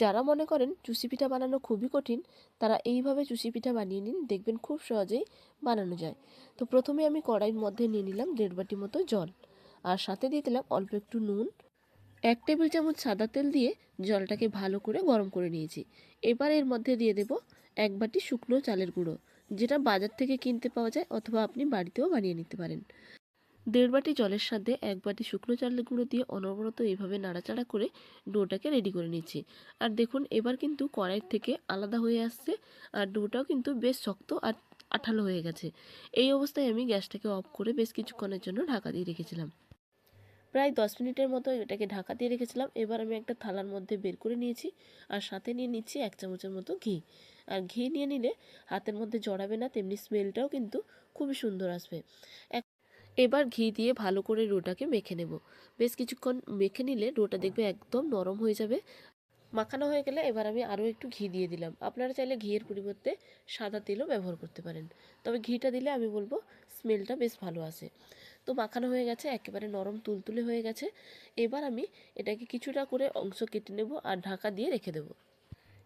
যারা মনে করেন চুষি পিঠা বানানো খুবই কঠিন, তারা এইভাবে চুষি পিঠা বানিয়ে নিন, দেখবেন খুব সহজেই বানানো যায়। তো প্রথমে আমি কড়াইয়ের মধ্যে নিয়ে নিলাম দেড় বাটি মতো জল আর সাথে দিয়ে দিলাম অল্প একটু নুন। এক টেবিল চামচ সাদা তেল দিয়ে জলটাকে ভালো করে গরম করে নিয়েছি। এবার এর মধ্যে দিয়ে দেব এক বাটি শুকনো চালের গুঁড়ো, যেটা বাজার থেকে কিনতে পাওয়া যায় অথবা আপনি বাড়িতেও বানিয়ে নিতে পারেন। দেড় বাটি জলের সাথে এক বাটি শুকনো চালের গুঁড়ো দিয়ে অনবরত এইভাবে নাড়াচাড়া করে ডোটাকে রেডি করে নিচ্ছি। আর দেখুন, এবার কিন্তু কড়াইয়ের থেকে আলাদা হয়ে আসছে আর ডোটাও কিন্তু বেশ শক্ত আর আঠালো হয়ে গেছে। এই অবস্থায় আমি গ্যাসটাকে অফ করে বেশ কিছুক্ষণের জন্য ঢাকা দিয়ে রেখেছিলাম। প্রায় দশ মিনিটের মতো এটাকে ঢাকা দিয়ে রেখেছিলাম। এবার আমি একটা থালার মধ্যে বের করে নিয়েছি আর সাথে নিয়ে নিচ্ছি এক চামচের মতো ঘি। আর ঘি নিয়ে নিলে হাতের মধ্যে জড়াবে না, তেমনি স্মেলটাও কিন্তু খুবই সুন্দর আসবে। এক এবার ঘি দিয়ে ভালো করে ডোটাকে মেখে নেব। বেশ কিছুক্ষণ মেখে নিলে ডোটা দেখবে একদম নরম হয়ে যাবে। মাখানো হয়ে গেলে এবার আমি আরও একটু ঘি দিয়ে দিলাম। আপনারা চাইলে ঘিয়ের পরিবর্তে সাদা তেলও ব্যবহার করতে পারেন। তবে ঘিটা দিলে আমি বলব স্মেলটা বেশ ভালো আসে। তো মাখানো হয়ে গেছে, একেবারে নরম তুলতুলে হয়ে গেছে। এবার আমি এটাকে কিছুটা করে অংশ কেটে নেব আর ঢাকা দিয়ে রেখে দেবো।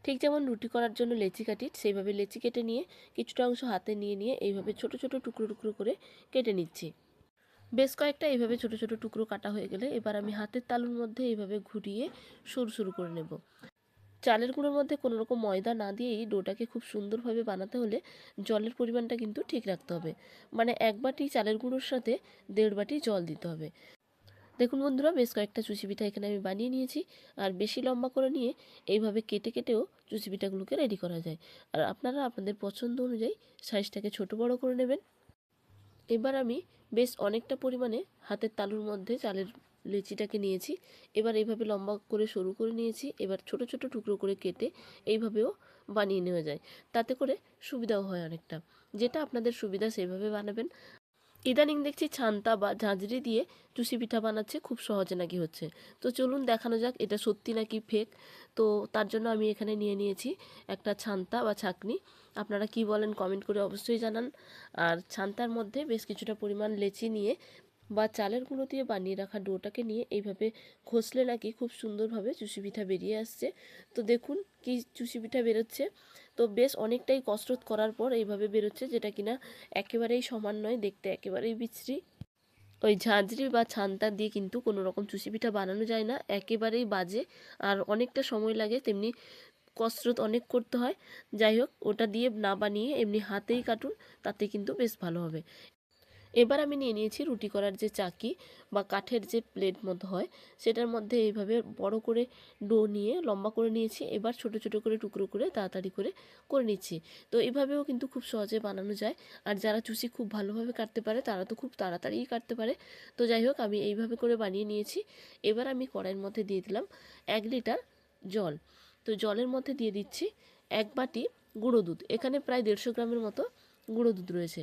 ঠিক যেমন রুটি করার জন্য লেচি কাটি, সেইভাবে লেচি কেটে নিয়ে কিছুটা অংশ হাতে নিয়ে নিয়ে এইভাবে ছোট ছোট টুকরো টুকরো করে কেটে নিচ্ছি। বেশ কয়েকটা এইভাবে ছোট ছোট টুকরো কাটা হয়ে গেলে এবার আমি হাতের তালুর মধ্যে এইভাবে ঘুরিয়ে সরু সরু করে নেব। চালের গুঁড়োর মধ্যে কোনো রকম ময়দা না দিয়েই ডোটাকে খুব সুন্দরভাবে বানাতে হলে জলের পরিমাণটা কিন্তু ঠিক রাখতে হবে। মানে এক বাটি চালের গুঁড়োর সাথে দেড় বাটি জল দিতে হবে। দেখুন বন্ধুরা, বেশ কয়েকটা চুচি পিঠা এখানে আমি বানিয়ে নিয়েছি। আর বেশি লম্বা করে নিয়ে এইভাবে কেটে, কেটেও চুচি পিঠাগুলোকে রেডি করা যায়। আর আপনারা আপনাদের পছন্দ অনুযায়ী সাইজটাকে ছোট, বড় করে নেবেন। এবার আমি বেশ অনেকটা পরিমাণে হাতের তালুর মধ্যে চালের লেচিটাকে নিয়েছি। এবার এইভাবে লম্বা করে সরু করে নিয়েছি। এবার ছোট ছোট টুকরো করে কেটে এইভাবেও বানিয়ে নেওয়া যায়। তাতে করে সুবিধাও হয় অনেকটা। যেটা আপনাদের সুবিধা সেভাবে বানাবেন। ইদানিং দেখছি ছান্তা বা ঝাঁঝরি দিয়ে চুষি পিঠা বানাচ্ছে, খুব সহজে নাকি হচ্ছে। তো চলুন দেখানো যাক, এটা সত্যি নাকি ফেক তো তার জন্য আমি এখানে নিয়ে নিয়েছি একটা ছান্তা বা ছাকনি। আপনারা কি বলেন কমেন্ট করে অবশ্যই জানান। আর ছান্তার মধ্যে বেশ কিছুটা পরিমাণ লেচি নিয়ে বা চালের গুঁড়ো দিয়ে বানিয়ে রাখা ডোটাকে নিয়ে এইভাবে ঘষলে নাকি খুব সুন্দরভাবে চুষি পিঠা বেরিয়ে আসছে। তো দেখুন কি চুষি পিঠা বেরোচ্ছে। তো বেশ অনেকটাই কসরত করার পর এইভাবে বেরোচ্ছে যেটা কিনা একেবারেই সমান নয়, দেখতে একেবারেই বিশ্রী। ওই ঝাঁঝরি বা ছান্তা দিয়ে কিন্তু কোনো রকম চুষি পিঠা বানানো যায় না, একেবারেই বাজে। আর অনেকটা সময় লাগে তেমনি কসরত অনেক করতে হয়। যাই হোক, ওটা দিয়ে না বানিয়ে এমনি হাতেই কাটুন, তাতে কিন্তু বেশ ভালো হবে। এবার আমি নিয়ে নিয়েছি রুটি করার যে চাকি বা কাঠের যে প্লেট মতো হয়, সেটার মধ্যে এইভাবে বড় করে ডো নিয়ে, লম্বা করে নিয়েছি, এবার ছোট ছোট করে টুকরো করে তাড়াতাড়ি করে করে নিচ্ছি। তো এভাবেও কিন্তু খুব সহজে বানানো যায়। আর যারা চুষি খুব ভালোভাবে কাটতে পারে, তারা তো খুব তাড়াতাড়িই কাটতে পারে। তো যাই হোক, আমি এইভাবে করে বানিয়ে নিয়েছি। এবার আমি কড়াইয়ের মধ্যে দিয়ে দিলাম এক লিটার জল। তো জলের মধ্যে দিয়ে দিচ্ছি এক বাটি গুঁড়ো দুধ। এখানে প্রায় দেড়শো গ্রামের মতো গুঁড়ো দুধ রয়েছে।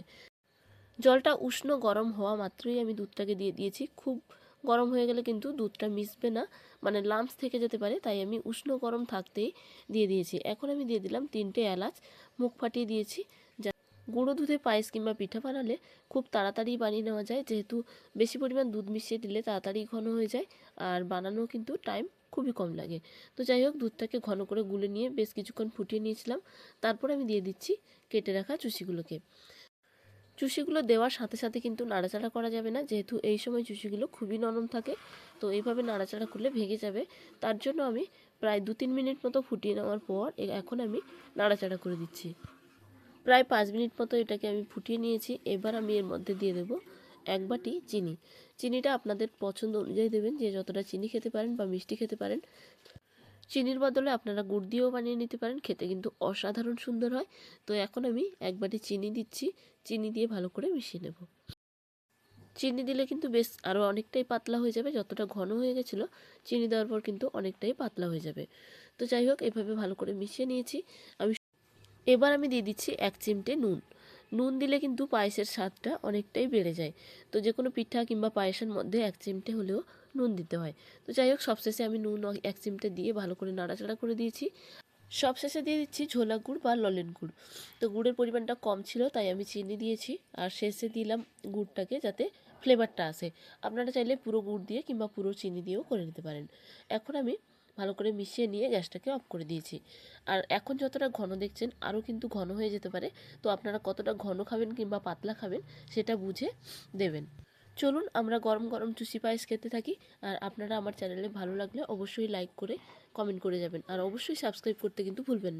জলটা উষ্ণ গরম হওয়া মাত্রই আমি দুধটাকে দিয়ে দিয়েছি। খুব গরম হয়ে গেলে কিন্তু দুধটা মিশবে না মানে লাম্পস থেকে যেতে পারে, তাই আমি উষ্ণ গরম থাকতেই দিয়ে দিয়েছি। এখন আমি দিয়ে দিলাম তিনটে এলাচ, মুখ ফাটিয়ে দিয়েছি। যা গুঁড়ো দুধে পায়েস কিংবা পিঠা বানালে খুব তাড়াতাড়ি বানিয়ে নেওয়া যায়, যেহেতু বেশি পরিমাণ দুধ মিশিয়ে দিলে তাড়াতাড়ি ঘন হয়ে যায়, আর বানানো কিন্তু টাইম খুবই কম লাগে। তো যাই হোক, দুধটাকে ঘন করে গুলে নিয়ে বেশ কিছুক্ষণ ফুটিয়ে নিয়েছিলাম। তারপর আমি দিয়ে দিচ্ছি কেটে রাখা চুষিগুলোকে। চুষিগুলো দেওয়ার সাথে সাথে কিন্তু নাড়াচাড়া করা যাবে না। যেহেতু এই সময় চুষিগুলো খুবই নরম থাকে, তো এইভাবে নাড়াচাড়া করলে ভেঙে যাবে। তার জন্য আমি প্রায় দু তিন মিনিট মতো ফুটিয়ে নেওয়ার পর এখন আমি নাড়াচাড়া করে দিচ্ছি। প্রায় পাঁচ মিনিট মতো এটাকে আমি ফুটিয়ে নিয়েছি। এবার আমি এর মধ্যে দিয়ে দেবো এক বাটি চিনি। চিনিটা আপনাদের পছন্দ অনুযায়ী দেবেন, যে যতটা চিনি খেতে পারেন বা মিষ্টি খেতে পারেন। চিনির বদলে আপনারা গুড় দিয়েও বানিয়ে নিতে পারেন, খেতে কিন্তু অসাধারণ সুন্দর হয়। তো এখন আমি এক বাটি চিনি দিচ্ছি, চিনি দিয়ে ভালো করে মিশিয়ে নেব। চিনি দিলে কিন্তু বেশ আরও অনেকটাই পাতলা হয়ে যাবে, যতটা ঘন হয়ে গেছিল, চিনি দেওয়ার পর কিন্তু অনেকটাই পাতলা হয়ে যাবে। তো যাই হোক, এভাবে ভালো করে মিশিয়ে নিয়েছি। আমি এবার আমি দিয়ে দিচ্ছি এক চিমটে নুন। নুন দিলে কিন্তু পায়েসের স্বাদটা অনেকটাই বেড়ে যায়। তো যে কোনো পিঠা কিংবা পায়েসের মধ্যে এক চিমটে হলেও নুন দিতে হয়। তো যাই হোক, সবশেষে আমি নুন এক চিমটে দিয়ে ভালো করে নাড়াচাড়া করে দিয়েছি। সবশেষে দিয়ে দিচ্ছি ঝোলা গুড় বা ললেন গুড়। তো গুড়ের পরিমাণটা কম ছিল, তাই আমি চিনি দিয়েছি। আর শেষে দিলাম গুড়টাকে যাতে ফ্লেভারটা আসে। আপনারা চাইলে পুরো গুড় দিয়ে কিংবা পুরো চিনি দিয়েও করে নিতে পারেন। এখন আমি ভালো করে মিশিয়ে নিয়ে গ্যাসটাকে অফ করে দিয়েছি। আর এখন যতটা ঘন দেখছেন, আরও কিন্তু ঘন হয়ে যেতে পারে। তো আপনারা কতটা ঘন খাবেন কিংবা পাতলা খাবেন, সেটা বুঝে দেবেন। চলুন আমরা গরম গরম চুষি পায়েস খেতে থাকি। আর আপনারা আমার চ্যানেলে ভালো লাগলে অবশ্যই লাইক করে কমেন্ট করে যাবেন। আর অবশ্যই সাবস্ক্রাইব করতে কিন্তু ভুলবেন না।